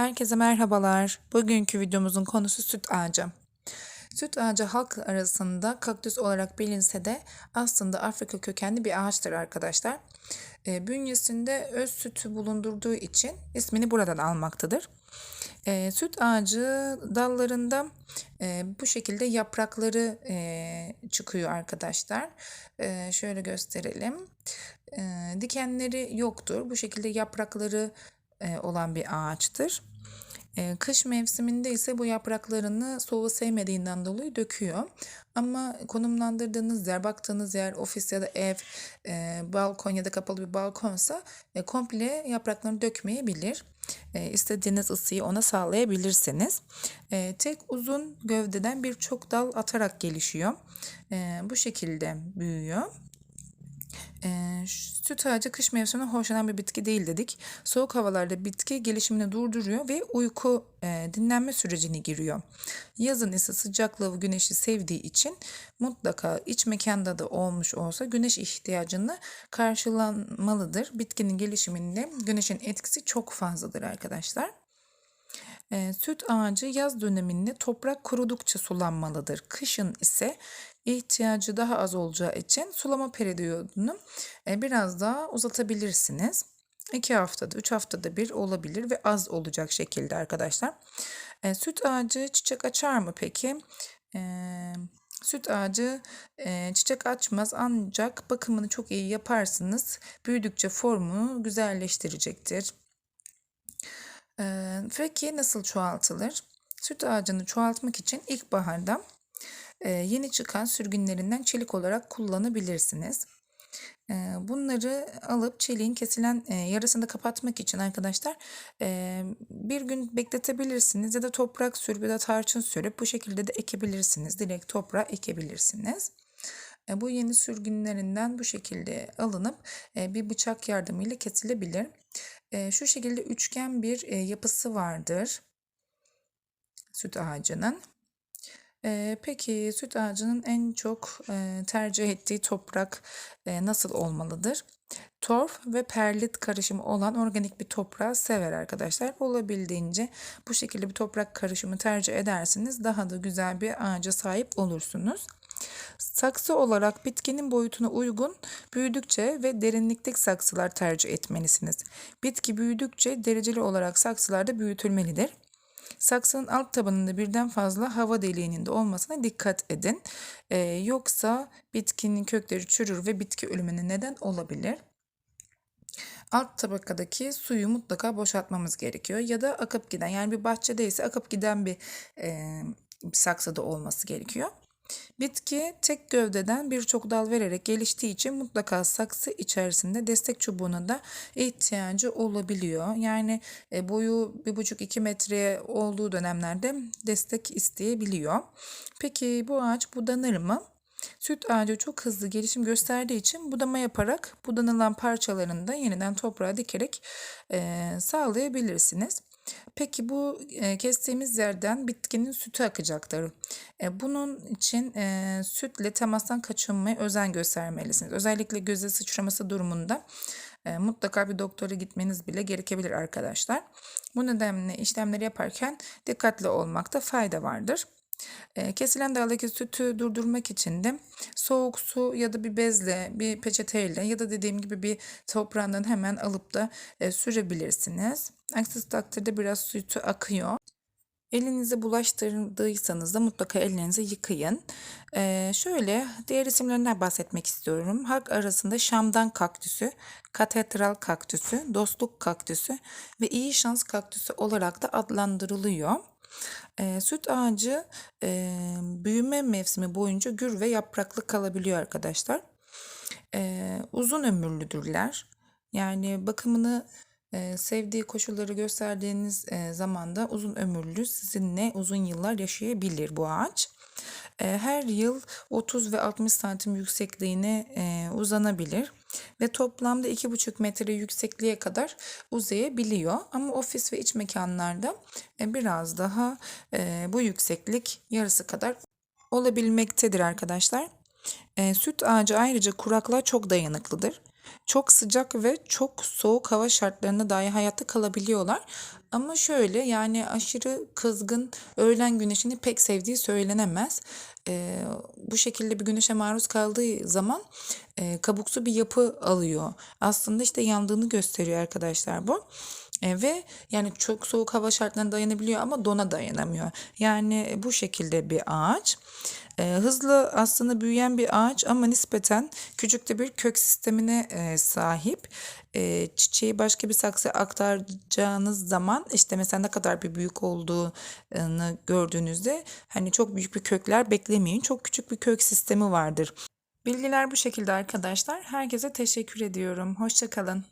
Herkese merhabalar. Bugünkü videomuzun konusu süt ağacı. Süt ağacı halk arasında kaktüs olarak bilinse de aslında Afrika kökenli bir ağaçtır arkadaşlar. E, bünyesinde öz sütü bulundurduğu için ismini buradan almaktadır. E, süt ağacı dallarında e, bu şekilde yaprakları e, çıkıyor arkadaşlar. E, şöyle gösterelim. E, dikenleri yoktur. Bu şekilde yaprakları olan bir ağaçtır. E, kış mevsiminde ise bu yapraklarını soğuğu sevmediğinden dolayı döküyor. Ama konumlandırdığınız yer, baktığınız yer ofis ya da ev, e, balkon ya da kapalı bir balkonsa e, komple yapraklarını dökmeyebilir. E, istediğiniz ısıyı ona sağlayabilirsiniz. E, tek uzun gövdeden birçok dal atarak gelişiyor. E, bu şekilde büyüyor. E, süt ağacı kış mevsiminde hoşlanan bir bitki değil dedik. Soğuk havalarda bitki gelişimini durduruyor ve uyku e, dinlenme sürecine giriyor. Yazın ise sıcaklığı ve güneşi sevdiği için mutlaka iç mekanda da olmuş olsa güneş ihtiyacını karşılanmalıdır. Bitkinin gelişiminde güneşin etkisi çok fazladır arkadaşlar. E, süt ağacı yaz döneminde toprak kurudukça sulanmalıdır. Kışın ise ihtiyacı daha az olacağı için sulama periyodunu e, biraz daha uzatabilirsiniz. 2 haftada, 3 haftada bir olabilir ve az olacak şekilde arkadaşlar. E, süt ağacı çiçek açar mı peki? E, süt ağacı e, çiçek açmaz ancak bakımını çok iyi yaparsınız. Büyüdükçe formunu güzelleştirecektir. E, nasıl çoğaltılır? Süt ağacını çoğaltmak için ilkbaharda e, yeni çıkan sürgünlerinden çelik olarak kullanabilirsiniz. Bunları alıp çeliğin kesilen e, yarısını kapatmak için arkadaşlar bir gün bekletebilirsiniz ya da toprak sürüp ya da tarçın sürüp bu şekilde de ekebilirsiniz. Direkt toprağa ekebilirsiniz. Bu yeni sürgünlerinden bu şekilde alınıp bir bıçak yardımıyla kesilebilir. Şu şekilde üçgen bir yapısı vardır süt ağacının. Peki süt ağacının en çok tercih ettiği toprak nasıl olmalıdır? Torf ve perlit karışımı olan organik bir toprağı sever arkadaşlar. Olabildiğince bu şekilde bir toprak karışımı tercih edersiniz. Daha da güzel bir ağaca sahip olursunuz. Saksı olarak bitkinin boyutuna uygun büyüdükçe ve derinlikteki saksılar tercih etmelisiniz. Bitki büyüdükçe dereceli olarak saksılarda büyütülmelidir. Saksının alt tabanında birden fazla hava deliğinin de olmasına dikkat edin. Ee, yoksa bitkinin kökleri çürür ve bitki ölümüne neden olabilir. Alt tabakadaki suyu mutlaka boşaltmamız gerekiyor. Ya da akıp giden yani bir bahçedeyse akıp giden bir, e, bir saksıda olması gerekiyor. Bitki tek gövdeden birçok dal vererek geliştiği için mutlaka saksı içerisinde destek çubuğuna da ihtiyacı olabiliyor. Yani e, boyu 1,5-2 metreye olduğu dönemlerde destek isteyebiliyor. Peki bu ağaç budanır mı? Süt ağacı çok hızlı gelişim gösterdiği için budama yaparak budanılan parçalarını da yeniden toprağa dikerek e, sağlayabilirsiniz. Peki bu e, kestiğimiz yerden bitkinin sütü akacaktır. E, bunun için e, sütle temastan kaçınmaya özen göstermelisiniz. Özellikle göze sıçraması durumunda e, mutlaka bir doktora gitmeniz bile gerekebilir arkadaşlar. Bu nedenle işlemleri yaparken dikkatli olmakta fayda vardır. Kesilen daldaki sütü durdurmak için de soğuk su ya da bir bezle, bir peçeteyle ya da dediğim gibi bir toprağından hemen alıp da sürebilirsiniz. Aksi takdirde biraz sütü akıyor. Elinize bulaştırdıysanız da mutlaka ellerinizi yıkayın. Ee, şöyle diğer isimlerinden bahsetmek istiyorum. Halk arasında Şam'dan kaktüsü, katedral kaktüsü, dostluk kaktüsü ve iyi şans kaktüsü olarak da adlandırılıyor. E, süt ağacı e, büyüme mevsimi boyunca gür ve yapraklı kalabiliyor arkadaşlar. E, uzun ömürlüdürler. Yani bakımını e, sevdiği koşulları gösterdiğiniz e, zamanda uzun ömürlü sizinle uzun yıllar yaşayabilir bu ağaç. E, her yıl 30 ve 60 santim yüksekliğine e, uzanabilir ve toplamda 2,5 metre yüksekliğe kadar uzayabiliyor. Ama ofis ve iç mekanlarda e, biraz daha bu yükseklik yarısı kadar olabilmektedir arkadaşlar. Süt ağacı ayrıca kuraklığa çok dayanıklıdır. Çok sıcak ve çok soğuk hava şartlarında dahi hayatta kalabiliyorlar. Ama şöyle yani aşırı kızgın öğlen güneşini pek sevdiği söylenemez. Ee, bu şekilde bir güneşe maruz kaldığı zaman e, kabuksu bir yapı alıyor. Aslında işte yandığını gösteriyor arkadaşlar bu. E, ve yani çok soğuk hava şartlarına dayanabiliyor ama dona dayanamıyor. Yani bu şekilde bir ağaç. E, hızlı aslında büyüyen bir ağaç ama nispeten küçük de bir kök sistemine e, sahip. E, çiçeği başka bir saksıya aktaracağınız zaman işte mesela ne kadar bir büyük olduğunu gördüğünüzde hani çok büyük bir kökler beklemeyin. Çok küçük bir kök sistemi vardır. Bilgiler bu şekilde arkadaşlar. Herkese teşekkür ediyorum. Hoşçakalın.